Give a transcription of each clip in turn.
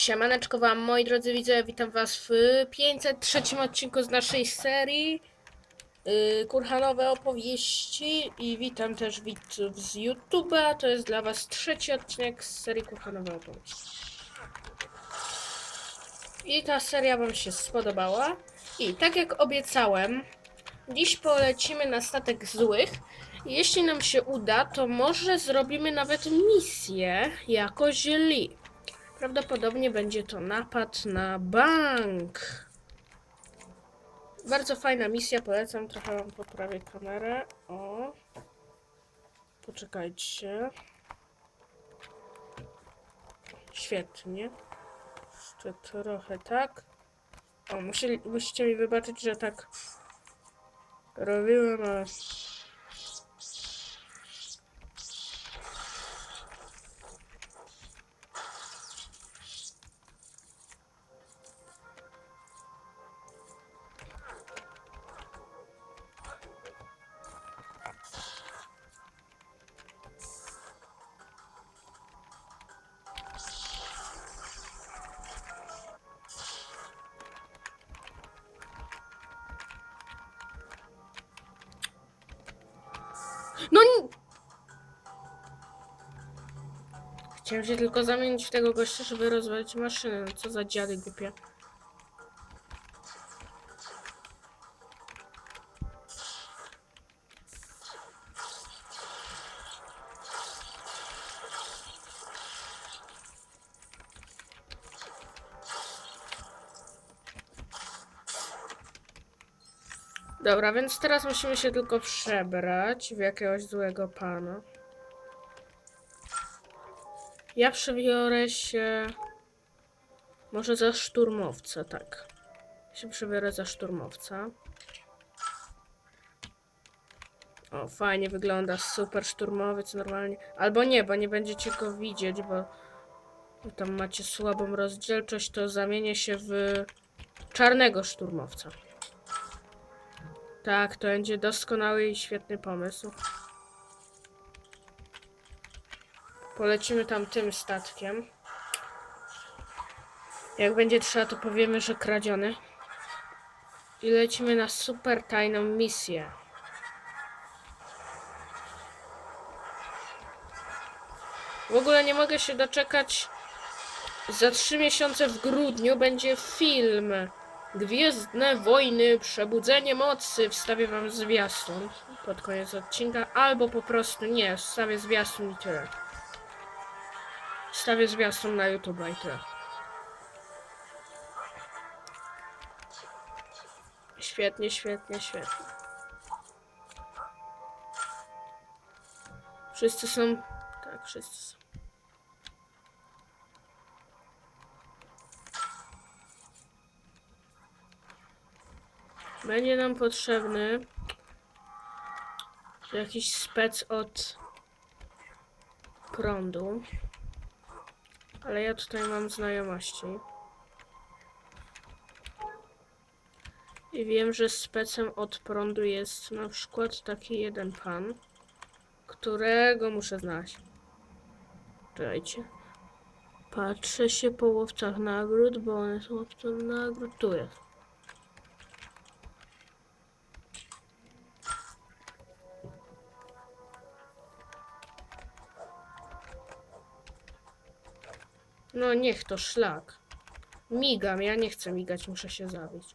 Siemaneczko wam, moi drodzy widzowie, witam was w 503 odcinku z naszej serii yy, Kurhanowe opowieści i witam też widzów z YouTube'a, to jest dla was trzeci odcinek z serii Kurhanowe opowieści. I ta seria wam się spodobała i tak jak obiecałem, dziś polecimy na statek złych jeśli nam się uda, to może zrobimy nawet misję jako źli. Prawdopodobnie będzie to napad na bank. Bardzo fajna misja, polecam. Trochę wam poprawię kamerę. O. Poczekajcie. Świetnie. Jeszcze trochę tak. O, musieli, musicie mi wybaczyć, że tak robiłem, ale... No nie... Chciałem się tylko zamienić w tego gościa, żeby rozwalić maszynę. Co za dziady głupie. Dobra, więc teraz musimy się tylko przebrać w jakiegoś złego pana. Ja przebiorę się. Może za szturmowca, tak. Ja się przebiorę za szturmowca. O, fajnie wygląda, super szturmowiec normalnie. Albo nie, bo nie będziecie go widzieć, bo tam macie słabą rozdzielczość, to zamienię się w czarnego szturmowca. Tak, to będzie doskonały i świetny pomysł. Polecimy tam tym statkiem. Jak będzie trzeba, to powiemy, że kradziony. I lecimy na super tajną misję. W ogóle nie mogę się doczekać. Za trzy miesiące w grudniu będzie film Gwiezdne Wojny, Przebudzenie Mocy. Wstawię wam zwiastun pod koniec odcinka, albo po prostu nie, wstawię zwiastun i tyle. Wstawię zwiastun na YouTube i tyle. Świetnie, świetnie, świetnie. Wszyscy są... Tak, wszyscy są. Będzie nam potrzebny jakiś spec od prądu. Ale ja tutaj mam znajomości. I wiem, że specem od prądu jest na przykład taki jeden pan, którego muszę znaleźć. Czekajcie. Patrzę się po łowcach nagród, bo on jest łowcą nagród. Tu jest. No niech to szlak. Migam, ja nie chcę migać, muszę się zabić.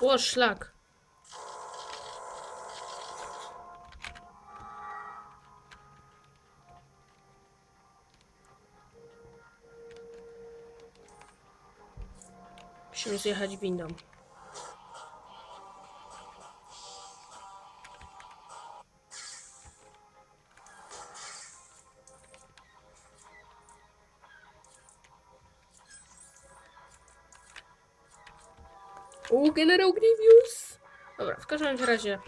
O, szlak. Musimy zjechać windą. U, generał Grievous! Dobra, w każdym razie.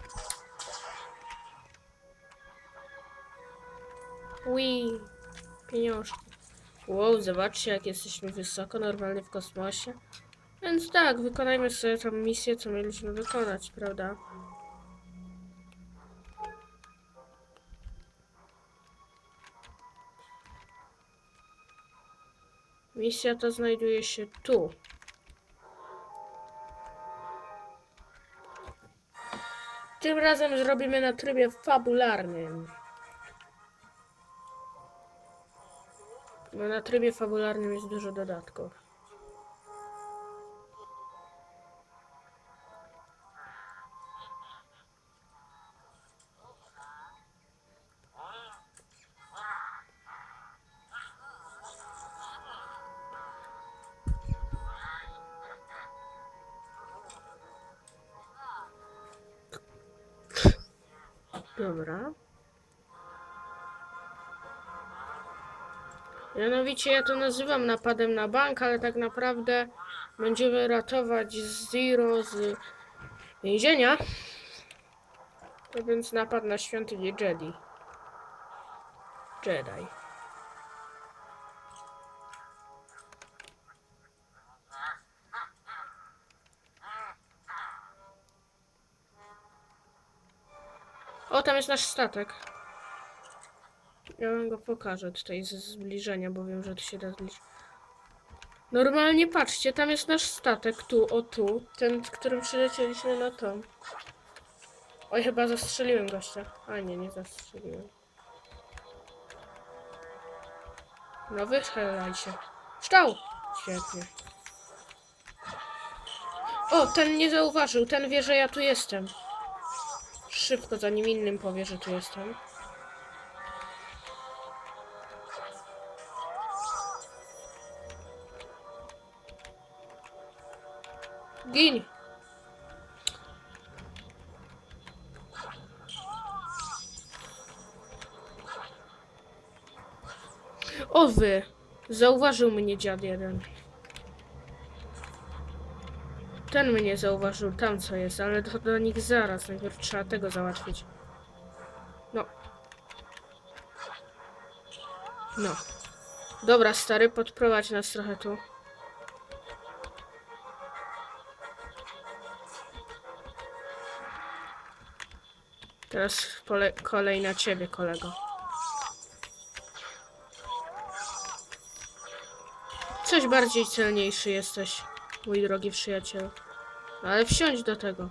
Ui, pieniążki. Wow, zobaczcie jak jesteśmy wysoko, normalnie w kosmosie. Więc tak, wykonajmy sobie tą misję, co mieliśmy wykonać, prawda? Misja ta znajduje się tu. Tym razem zrobimy na trybie fabularnym. Bo na trybie fabularnym jest dużo dodatków. Dobra. Mianowicie ja to nazywam napadem na bank, ale tak naprawdę będziemy ratować Zero z więzienia. To więc napad na świątynię Jedi. Jedi. Jest nasz statek. Ja wam go pokażę tutaj ze zbliżenia, bo wiem, że tu się da zbliżyć. Normalnie patrzcie, tam jest nasz statek, tu, o tu. Ten, którym przylecieliśmy na tą. Oj, chyba zastrzeliłem gościa. A nie, nie zastrzeliłem. No wychylaj się. Szczał! Świetnie. O, ten nie zauważył, ten wie, że ja tu jestem. Szybko, zanim innym powie, że tu jestem. Gin! O wy! Zauważył mnie dziad jeden. Ten mnie zauważył, tam co jest, ale do, do nich zaraz. Najpierw trzeba tego załatwić. No. No. Dobra, stary, podprowadź nas trochę tu. Teraz kolej na ciebie, kolego. Coś bardziej celniejszy jesteś, mój drogi przyjaciel. Ale wsiądź do tego.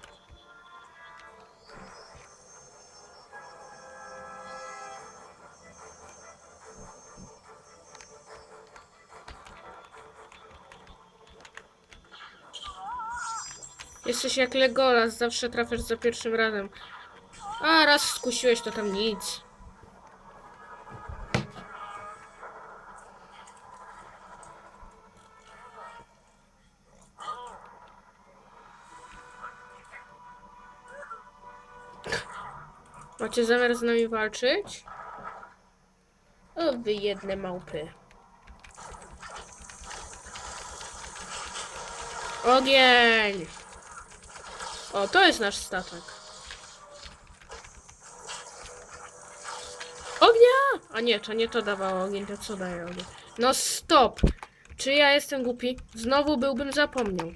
Jesteś jak Legolas, zawsze trafiasz za pierwszym razem. A raz skusiłeś, to tam nic. Macie zamiar z nami walczyć? O, wy jedne małpy. Ogień! O, to jest nasz statek. Ognia! A nie, to nie to dawało ogień, to co daje ogień? No stop! Czy ja jestem głupi? Znowu byłbym zapomniał.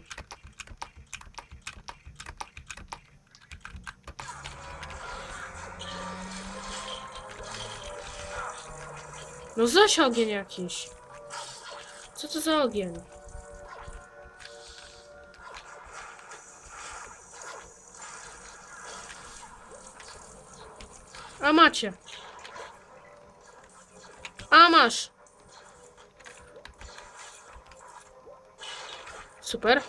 No zaś ogień jakiś. Co to za ogień? A macie. A masz. Super.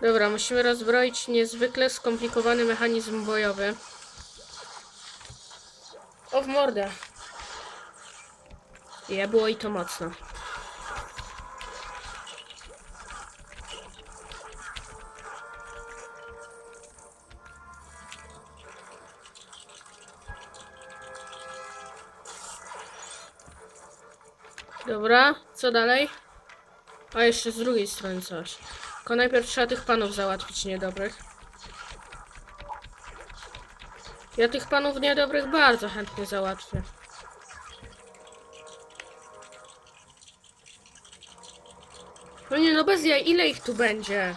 Dobra, musimy rozbroić niezwykle skomplikowany mechanizm bojowy. O w mordę. Ja było i to mocno. Dobra, co dalej? A jeszcze z drugiej strony coś. Tylko najpierw trzeba tych panów załatwić niedobrych. Ja tych panów niedobrych bardzo chętnie załatwię. No nie no bez jaj, ile ich tu będzie?